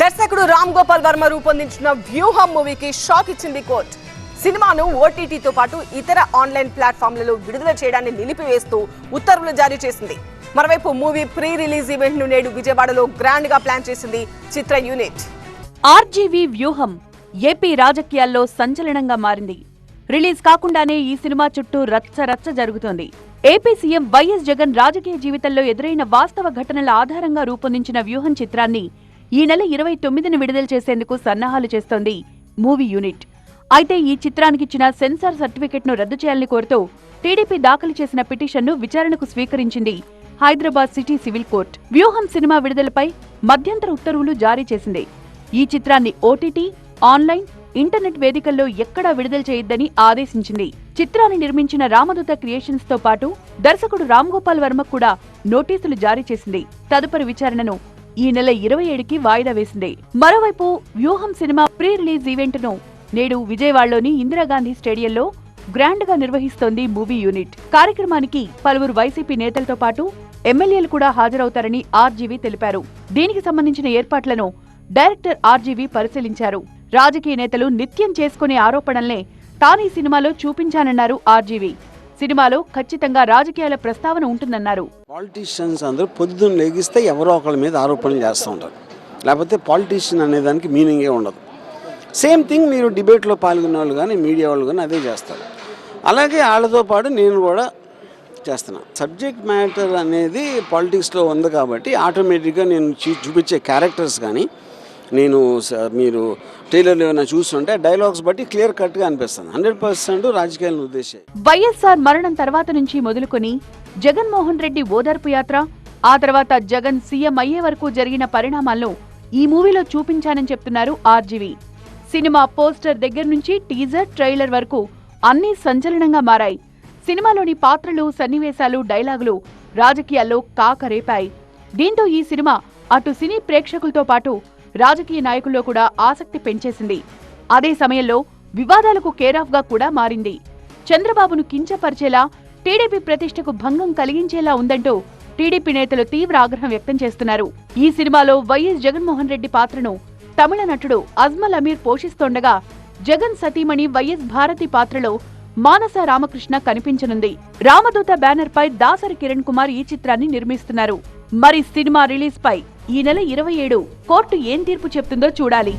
దర్శకుడు రామ్ గోపాల్ వర్మ రూపొందించిన వ్యూహం మూవీకి షాక్ ఇచ్చింది కోర్ట్. సినిమాను ఓటీటీతో పాటు ఇతర ఆన్లైన్ ప్లాట్ఫామ్లలో విడుదల చేయడాన్ని నిలిపివేస్తూ ఉత్తర్వులు జారీ చేసింది. మరోవైపు మూవీ ప్రీ రిలీజ్ ఈవెంట్ను నేడు విజయవాడలో గ్రాండ్గా ప్లాన్ చేసింది చిత్ర యూనిట్. ఆర్జీవీ వ్యూహం ఏపీ రాజకీయాల్లో సంచలనంగా మారింది. రిలీజ్ కాకుండానే ఈ సినిమా చుట్టూ రచ్చ రచ్చ జరుగుతోంది. ఏపీ సీఎం వైఎస్ జగన్ రాజకీయ జీవితంలో ఎదురైన వాస్తవ ఘటనల ఆధారంగా రూపొందించిన వ్యూహం చిత్రాన్ని ఈ నెల ఇరవై తొమ్మిదిని విడుదల చేసేందుకు సన్నాహాలు చేస్తోంది మూవీ యూనిట్. అయితే ఈ చిత్రానికిచ్చిన సెన్సార్ సర్టిఫికెట్ను రద్దు చేయాలని కోరుతూ టీడీపీ దాఖలు చేసిన పిటిషన్ను విచారణకు స్వీకరించింది Hyderabad city civil court. Vyooham cinema విడుదలపై మధ్యంతర ఉత్తర్వులు జారీ చేసింది. ఈ చిత్రాన్ని ఓటీటీ ఆన్లైన్ ఇంటర్నెట్ వేదికల్లో ఎక్కడా విడుదల చేయొద్దని ఆదేశించింది. చిత్రాన్ని నిర్మించిన రామదూత క్రియేషన్స్తో పాటు దర్శకుడు రామ్ గోపాల్ వర్మ కూడా నోటీసులు జారీ చేసింది. తదుపరి విచారణను ఈ నెల ఇరవై ఏడుకి వాయిదా వేసింది. మరోవైపు వ్యూహం సినిమా ప్రీ రిలీజ్ ఈవెంట్ను నేడు విజయవాడలోని ఇందిరాగాంధీ స్టేడియంలో గ్రాండ్గా నిర్వహిస్తోంది మూవీ యూనిట్. కార్యక్రమానికి పలువురు వైసీపీ నేతలతో పాటు ఎమ్మెల్యేలు కూడా హాజరవుతారని ఆర్జీవీ తెలిపారు. దీనికి సంబంధించిన ఏర్పాట్లను డైరెక్టర్ ఆర్జీవీ పరిశీలించారు. రాజకీయ నేతలు నిత్యం చేసుకునే ఆరోపణల్నే తాను ఈ సినిమాలో చూపించానన్నారు ఆర్జీవీ. సినిమాలో ఖచ్చితంగా రాజకీయాల ప్రస్తావన ఉంటుందన్నారు. పాలిటీషియన్స్ అందరూ పొద్దున్న లెగిస్తే ఎవరో ఒకళ్ళ మీద ఆరోపణలు చేస్తూ ఉంటారు. లేకపోతే పాలిటీషియన్ అనేదానికి మీనింగే ఉండదు. సేమ్ థింగ్ మీరు డిబేట్లో పాల్గొన్న వాళ్ళు కానీ మీడియా వాళ్ళు కానీ అదే చేస్తారు. అలాగే వాళ్ళతో పాటు నేను కూడా చేస్తున్నా. సబ్జెక్ట్ మ్యాటర్ అనేది పాలిటిక్స్లో ఉంది కాబట్టి ఆటోమేటిక్గా నేను చూ- చూపించే క్యారెక్టర్స్ కానీ నేను మీరు ట్రైలర్లో ఏమైనా చూస్తుంటే డైలాగ్స్ బట్టి క్లియర్ కట్గా అనిపిస్తుంది. హండ్రెడ్ పర్సెంట్ రాజకీయాలను ఉద్దేశం వైఎస్ఆర్ మరణం తర్వాత నుంచి మొదలుకొని జగన్మోహన్ రెడ్డి ఓదార్పు యాత్ర ఆ తర్వాత జగన్ సీఎం అయ్యే వరకు జరిగిన పరిణామాలను ఈ మూవీలో చూపించానని చెప్తున్నారు ఆర్జీవి. సినిమా పోస్టర్ దగ్గర నుంచి టీజర్ ట్రైలర్ వరకు అన్నీ సంచలనంగా మారాయి. సినిమాలోని పాత్రలు సన్నివేశాలు డైలాగులు రాజకీయాల్లో కాకరేపాయి. దీంతో ఈ సినిమా అటు సినీ ప్రేక్షకులతో పాటు రాజకీయ నాయకుల్లో కూడా ఆసక్తి పెంచేసింది. అదే సమయంలో వివాదాలకు కేరాఫ్గా కూడా మారింది. చంద్రబాబును కించపరిచేలా టీడీపీ ప్రతిష్టకు భంగం కలిగించేలా ఉందంటూ టీడీపీ నేతలు తీవ్ర ఆగ్రహం వ్యక్తం చేస్తున్నారు. ఈ సినిమాలో వైఎస్ జగన్మోహన్ రెడ్డి పాత్రను తమిళ నటుడు అజ్మల్ అమీర్ పోషిస్తోండగా జగన్ సతీమణి వైఎస్ భారతి పాత్రలో మానస రామకృష్ణ కనిపించనుంది. రామదూత బ్యానర్ పై దాసరి కిరణ్ కుమార్ ఈ చిత్రాన్ని నిర్మిస్తున్నారు. మరి సినిమా రిలీజ్ పై ఈ నెల ఇరవై ఏడు కోర్టు ఏం తీర్పు చెప్తుందో చూడాలి.